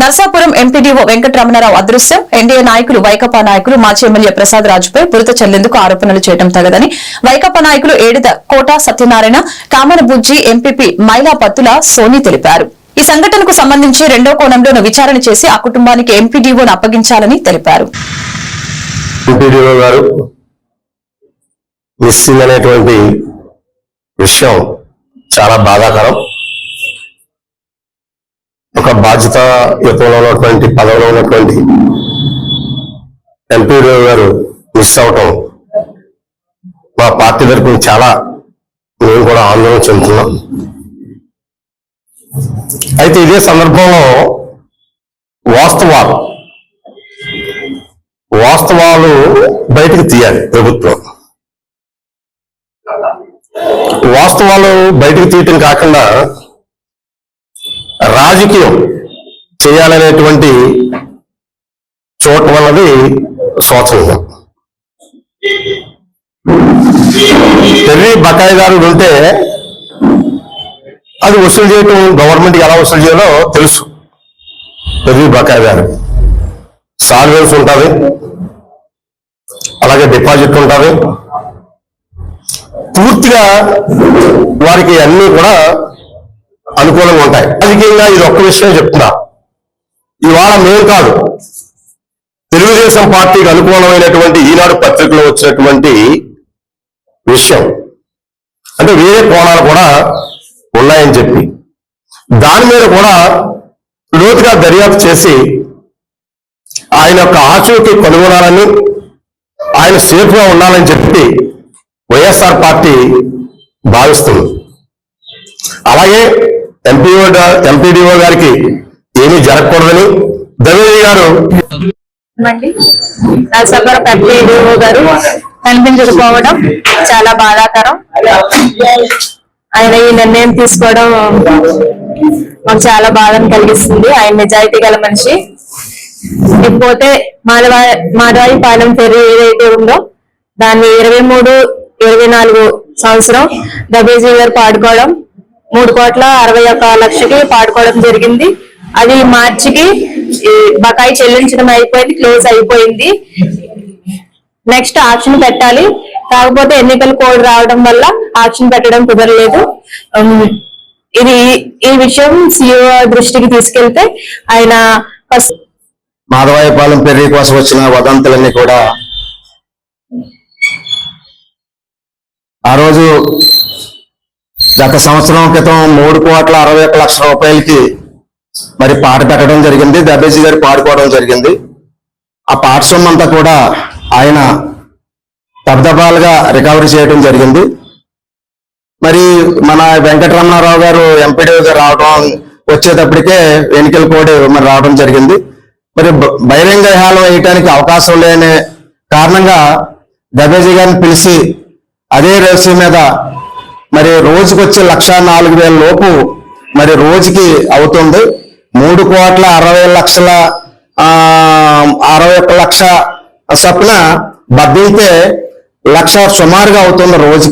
Narsapuram MPDO Venkataramanarao అదృశ్యం. NDA నాయకులు వైకపా నాయకులు మాజీ ఎమ్మెల్యే ప్రసాద్ రాజుపై బురద చెల్లేందుకు ఆరోపణలు చేయడం తగదని. వైకపా నాయకులు Edida Kota Satyanarayana Kamana Bujji M P P Maila Pattula Soni తెలిపారు. ఈ సంఘటనకు సంబంధించి రెండో కోణంలోనూ విచారణ చేసి ఆ కుటుంబానికి ఎంపీడీఓను అప్పగించాలని తెలిపారు. మిస్సింగ్ అనేటువంటి విషయం చాలా బాధాకరం. బాధ్యత బాధ్యతాయుతంలో ఉన్నటువంటి పదవిలో ఉన్నటువంటి ఎంపీడీఓ గారు మిస్ అవటం మా పార్టీ తరఫున చాలా మేము కూడా ఆందోళన చెందుతున్నాం. అయితే ఇదే సందర్భంలో వాస్తవాలు వాస్తవాలు బయటకు తీయాలి ప్రభుత్వం. వాస్తవాలు బయటకు తీయటం కాకుండా రాజకీయం చేయాలనేటువంటి చూడటం అన్నది శోచనీయం పెర్రి బకాయిదారుడు ఉంటే అది వసూలు చేయటం గవర్నమెంట్ ఎలా వసూలు చేయాలో తెలుసు. పెర్రి బకాయిదారు సాల్వేన్స్ ఉంటుంది. అలాగే డిపాజిట్ ఉంటుంది. పూర్తిగా వారికి అన్నీ కూడా అనుకూలంగా ఉంటాయి. అధికంగా ఇది ఒక్క విషయం చెప్తున్నా. ఇవాళ మేము కాదు. తెలుగుదేశం పార్టీకి అనుకూలమైనటువంటి ఈనాడు పత్రికలో వచ్చినటువంటి విషయం. అంటే వేరే కోణాలు కూడా ఉన్నాయని చెప్పి. దాని మీద కూడా లోతుగా దర్యాప్తు చేసి ఆయన యొక్క ఆచూకీ కనుగొనాలని ఆయన సేఫ్గా ఉండాలని చెప్పి వైఎస్ఆర్ పార్టీ భావిస్తుంది. అలాగే ఎంపీఓ ఎంపీడీఓ గారికి ఏమీ జరగకూడదని దవేది గారు. నరసాపురం గారు కనిపించకపోవడం చాలా బాధాకరం. ఆయన ఈ నిర్ణయం తీసుకోవడం మాకు చాలా బాధను కలిగిస్తుంది. ఆయన నిజాయితీ గల మనిషి. ఇకపోతే మాధవాయి మాధవాయి పాలెం ఫెర్రీ ఏదైతే ఉందో దాన్ని ఇరవై మూడు ఇరవై నాలుగు సంవత్సరం డబ్ల్యూజీ గారు పాడుకోవడం మూడు కోట్ల అరవై ఒక్క లక్షకి పాడుకోవడం జరిగింది. అది మార్చికి ఈ బకాయి చెల్లించడం అయిపోయింది క్లోజ్ అయిపోయింది. నెక్స్ట్ ఆప్షన్ పెట్టాలి. కాకపోతే ఎన్నికల కోడ్ రావడం వల్ల ఆప్షన్ పెట్టడం కుదరలేదు. ఇది ఈ విషయం సిఓ దృష్టికి తీసుకెళ్తే ఆయన మాధవాయపాలెం పెళ్ళి కోసం వచ్చిన వదంతులన్నీ కూడా ఆ రోజు గత సంవత్సరం క్రితం మూడు కోట్ల అరవై ఒక లక్షల రూపాయలకి మరి పాట పెట్టడం జరిగింది దబేజీ గారు పాడుకోవడం జరిగింది. ఆ పాట అంతా కూడా ఆయన దబ్దబాలుగా రికవరీ చేయడం జరిగింది. మరి మన వెంకటరమణారావు గారు ఎంపీడీ గారు రావడం వచ్చేటప్పటికే ఎన్నికల కోడ్ మరి రావడం జరిగింది. మరి బహిరంగ హాలం వేయటానికి అవకాశం లేని కారణంగా దబేజీ గారిని పిలిచి అదే రేసు మీద మరి రోజుకొచ్చే లక్ష నాలుగు వేల లోపు మరి రోజుకి అవుతుంది. మూడు కోట్ల అరవై లక్షల ఆ అరవై ఒక్క లక్ష చొప్పున బదిలితే లక్ష సుమారుగా అవుతున్న రోజుకి.